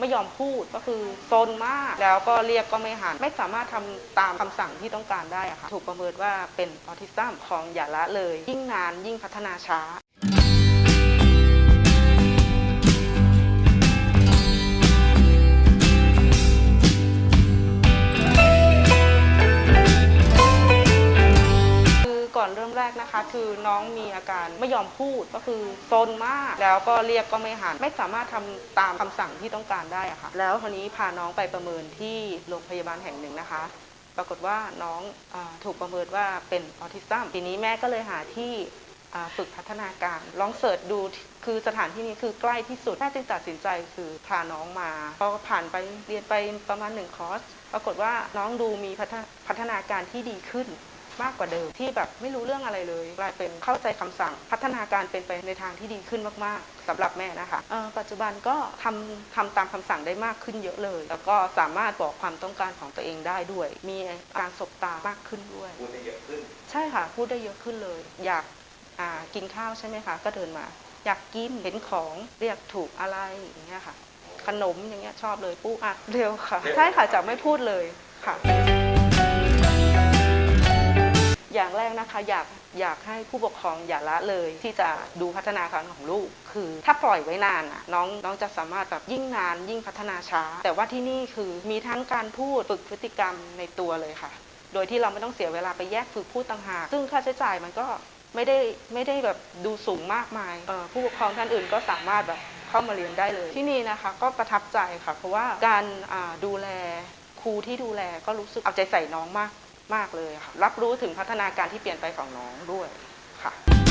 ไม่ยอมพูดก็คือซนมากแล้วก็เรียกก็ไม่หัน ไม่สามารถทำตามคำสั่งที่ต้องการได้อะค่ะ ถูกประเมินว่าเป็นออทิสตัมของอย่าละเลย ยิ่งนานยิ่งพัฒนาช้า แรกนะคะ คือน้องมีอาการไม่ยอมพูดก็คือซนมาก แล้วก็เรียกก็ไม่หัน ไม่สามารถทำตามคำสั่งที่ต้องการได้อะค่ะ แล้วทีนี้พาน้องไปประเมินที่โรงพยาบาลแห่งหนึ่งนะคะปรากฏว่าน้องอถูกประเมินว่าเป็นออทิสตัมทีนี้แม่ก็เลยหาที่ฝึกพัฒนาการ ลองเสิร์ชดูคือสถานที่นี้คือใกล้ที่สุดแม่จึงตัดสินใจคือพาน้องมาพอผ่านไปเรียนไปประมาณหนึ่งคอร์ส ปรากฏว่าน้องดูมีพัฒพัฒนาการที่ดีขึ้น มากกว่าเดิม ที่แบบไม่รู้เรื่องอะไรเลยกลายเป็นเข้าใจคำสั่ง พัฒนาการเป็นไปในทางที่ดีขึ้นมากๆสำหรับแม่นะคะเอ่อปัจจุบันก็ทำทำตามคำสั่งได้มากขึ้นเยอะเลย แล้วก็สามารถบอกความต้องการของตัวเองได้ด้วย มีการสบตามากขึ้นด้วยพูดได้เยอะขึ้น ใช่ค่ะพูดได้เยอะขึ้นเลย อยากอ่ากินข้าวใช่ไหมคะ ก็เดินมา อยากกินเห็นของเรียกถูกอะไรอย่างเงี้ยค่ะขนมอย่างเงี้ยชอบเลยปูอัดเร็วค่ะ ใช่ค่ะจากไม่พูดเลยค่ะ นะคะอยากอยากให้ผู้ปกครองอย่าละเลย ที่จะดูพัฒนาการของลูก คือ ถ้าปล่อยไว้นานอะน้องน้องจะสามารถแบบยิ่งนานยิ่งพัฒนาช้า แต่ว่าที่นี่คือมีทั้งการพูดฝึกพฤติกรรมในตัวเลยค่ะ โดยที่เราไม่ต้องเสียเวลาไปแยกฝึกพูดต่างหากซึ่งค่าใช้จ่ายมันก็ไม่ได้ไม่ได้แบบดูสูงมากมายผู้ปกครองท่านอื่นก็สามารถแบบเข้ามาเรียนได้เลยที่นี่นะคะก็ประทับใจค่ะ เพราะว่าการดูแลครูที่ดูแลก็รู้สึกเอาใจใส่น้องมาก มากเลยค่ะรับรู้ถึงพัฒนาการที่เปลี่ยนไปของน้องด้วยค่ะ